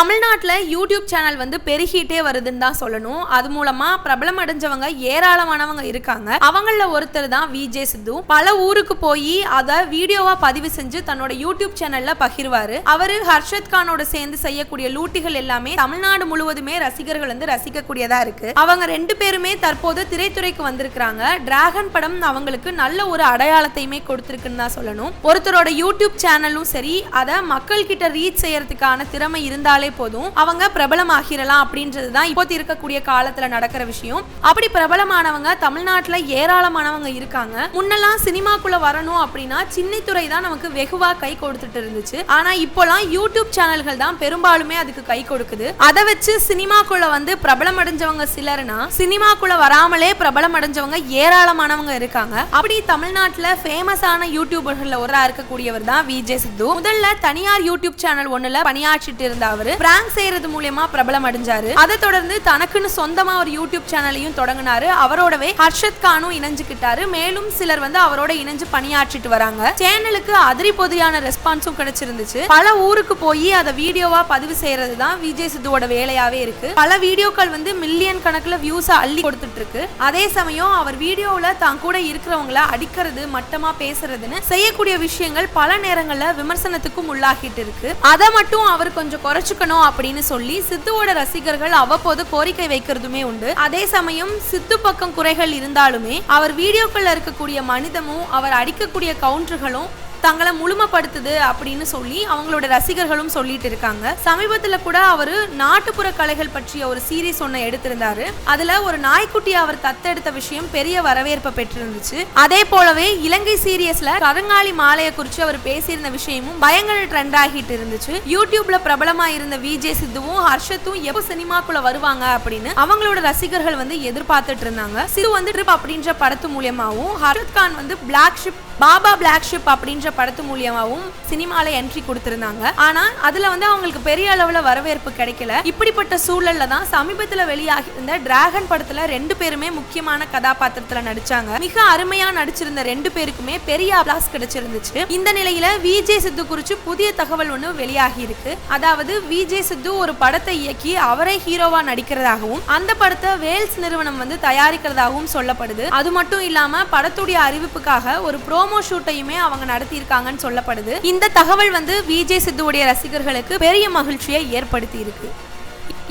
தமிழ்நாட்டில் YouTube channel வந்து பெருகிட்டே வருதுன்னு தான் சொல்லணும். அது மூலமா பிரபலம் அடைஞ்சவங்க ஏராளமானவங்க இருக்காங்க. அவங்கள ஒருத்தர் தான் விஜே சித்து. பல ஊருக்கு போய் அதை வீடியோவா பதிவு செஞ்சு தன்னோட யூடியூப் சேனல்ல பகிர்வாரு. அவரு ஹர்ஷத் கானோட சேர்ந்து செய்யக்கூடிய லூட்டிகள் எல்லாமே தமிழ்நாடு முழுவதுமே ரசிகர்கள் வந்து ரசிக்கக்கூடியதா இருக்கு. அவங்க ரெண்டு பேருமே தற்போது திரைத்துறைக்கு வந்திருக்கிறாங்க. டிராகன் படம் அவங்களுக்கு நல்ல ஒரு அடையாளத்தையுமே கொடுத்திருக்குன்னு தான் சொல்லணும். ஒருத்தரோட யூடியூப் சேனலும் சரி அதை மக்கள் கிட்ட ரீச் செய்யறதுக்கான திறமை இருந்தாலே போதும். அவங்க பிரபலமாகிடலாம் அப்படின்றது தான் இப்போ இருக்கக்கூடிய காலத்துல நடக்கிற விஷயம். அப்படி பிரபலமானவங்க தமிழ்நாட்டுல ஏராளமானவங்க இருக்காங்க. முன்னெல்லாம் சினிமாக்குள்ள வரணும் அப்படின்னா சின்னித்துறை தான் நமக்கு வெகுவா கை கொடுத்துட்டு இருந்துச்சு. ஆனா இப்போலாம் யூடியூப் சேனல்கள் தான் பெரும்பாலுமே அதுக்கு கை கொடுக்குது. அதை வச்சு சினிமாக்குள்ள வந்து பிரபலம் அடைஞ்சவங்க சிலர்னா சினிமாக்குள்ள வராமலே பிரபலம் அடைஞ்சவங்க ஏராளமானவங்க இருக்காங்க. அப்படி தமிழ்நாட்டுல ஃபேமஸான யூடியூபர்கள்ல ஒரா இருக்கக்கூடியவர் தான் விஜே சித்து. முதல்ல தனியார் யூடியூப் சேனல் ஒண்ணுல பணியாற்றிட்டு இருந்த அவரு. பிராங்க் செய்யறது மூலியமா பிரபலம் அடைஞ்சாரு. அதை தொடர்ந்து தனக்குன்னு சொந்தமா ஒரு யூடியூப் சேனலையும் தொடங்கினாரு. அவரோடவே ஹர்ஷத் கானும் இணைஞ்சுக்கிட்டாரு. மேலும் சிலர் வந்து அவரோட இணைஞ்சு பணியாற்றிட்டு வராங்க. சேனலுக்கு அதிரி பொதியான ரெஸ்பான்ஸும் கிடைச்சிருந்துச்சு. பல ஊருக்கு போய் அதை வீடியோவா பதிவு செய்யறது தான் விஜய் சித்துவோட வேலையாவே இருக்கு. பல வீடியோக்கள் வந்து மில்லியன் கணக்குல வியூஸ் அள்ளி கொடுத்துட்டு இருக்கு அதே சமயம் அவர் வீடியோவில் தான் கூட இருக்கிறவங்கள அடிக்கிறது மட்டமா பேசுறதுன்னு செய்யக்கூடிய விஷயங்கள் பல நேரங்களில் விமர்சனத்துக்கும் உள்ளாகிட்டு இருக்கு. அதை மட்டும் அவர் கொஞ்சம் குறைச்சுக்கணும். அப்படின்னு சொல்லி சித்துவோட ரசிகர்கள் அவ்வப்போது கோரிக்கை வைக்கிறதுமே உண்டு. அதே சமயம் சித்து பக்கம் குறைகள் இருந்தாலுமே அவர் வீடியோக்குள்ள இருக்கக்கூடிய மனிதமும் அவர் அடிக்கக்கூடிய கவுண்டர்களும் தங்களை முழுமைப்படுத்துது அப்படின்னு சொல்லி அவங்களோட ரசிகர்களும் சொல்லிட்டு இருக்காங்க. சமீபத்துல கூட அவரு நாட்டுப்புற கலைகள் பற்றிய ஒரு சீரீஸ் ஒன்று எடுத்திருந்தாரு. அதுல ஒரு நாய்க்குட்டி அவர் தத்தெடுத்த விஷயம் பெரிய வரவேற்பை பெற்றிருந்துச்சு. அதே போலவே இலங்கை சீரியஸ்ல கருங்காலி மாலையை குறித்து அவர் பேசியிருந்த விஷயமும் பயங்கர ட்ரெண்ட் ஆகிட்டு இருந்துச்சு. யூடியூப்ல பிரபலமா இருந்த விஜே சித்துவும் ஹர்ஷத்தும் எப்போ சினிமாக்குள்ள வருவாங்க அப்படின்னு அவங்களோட ரசிகர்கள் வந்து எதிர்பார்த்துட்டு இருந்தாங்க. சிறு வந்து ட்ரிப் அப்படின்ற படத்து மூலியமாவும் ஹர்ஷத் கான் வந்து black sheep baa baa black sheep அப்படின்ற படத்து மூலியமாகவும் சினிமால என்ட்ரி கொடுத்திருந்தாங்க. ஆனா அதுல வந்து அவங்களுக்கு பெரிய அளவுல வரவேற்பு கிடைக்கல. இப்படிப்பட்ட சூழல்ல தான் சமீபத்துல வெளியாகி இருந்த டிராகன் படத்துல ரெண்டு பேருமே முக்கியமான கதாபாத்திரத்துல நடிச்சாங்க. மிக அருமையா நடிச்சிருந்த ரெண்டு பேருக்குமே பெரிய அப்ளாஸ் கிடைச்சிருந்துச்சு. இந்த நிலையில விஜே சித்து குறிச்சு புதிய தகவல் ஒன்று வெளியாகி இருக்கு அதாவது விஜே சித்து ஒரு படத்தை இயக்கி அவரே ஹீரோவா நடிக்கிறதாகவும் அந்த படத்தை வேல்ஸ் நிறுவனம் வந்து தயாரிக்கிறதாகவும் சொல்லப்படுது. அது மட்டும் இல்லாம படத்துடைய அறிவிப்புக்காக ஒரு ப்ரோமோ ஷூட்டையுமே அவங்க நடத்தியிருக்காங்கன்னு சொல்லப்படுது. இந்த தகவல் வந்து விஜய் சித்துவுடைய ரசிகர்களுக்கு பெரிய மகிழ்ச்சியை ஏற்படுத்தி இருக்கு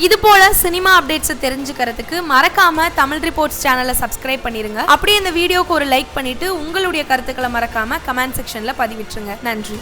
இது போல சினிமா அப்டேட்ஸை தெரிஞ்சுக்கிறதுக்கு மறக்காம தமிழ் ரிப்போர்ட்ஸ் சேனலை சப்ஸ்கிரைப் பண்ணிருங்க. அப்படியே இந்த வீடியோக்கு ஒரு லைக் பண்ணிட்டு உங்களுடைய கருத்துக்களை மறக்காம கமெண்ட் செக்ஷன்ல பதிவிட்டுருங்க. நன்றி.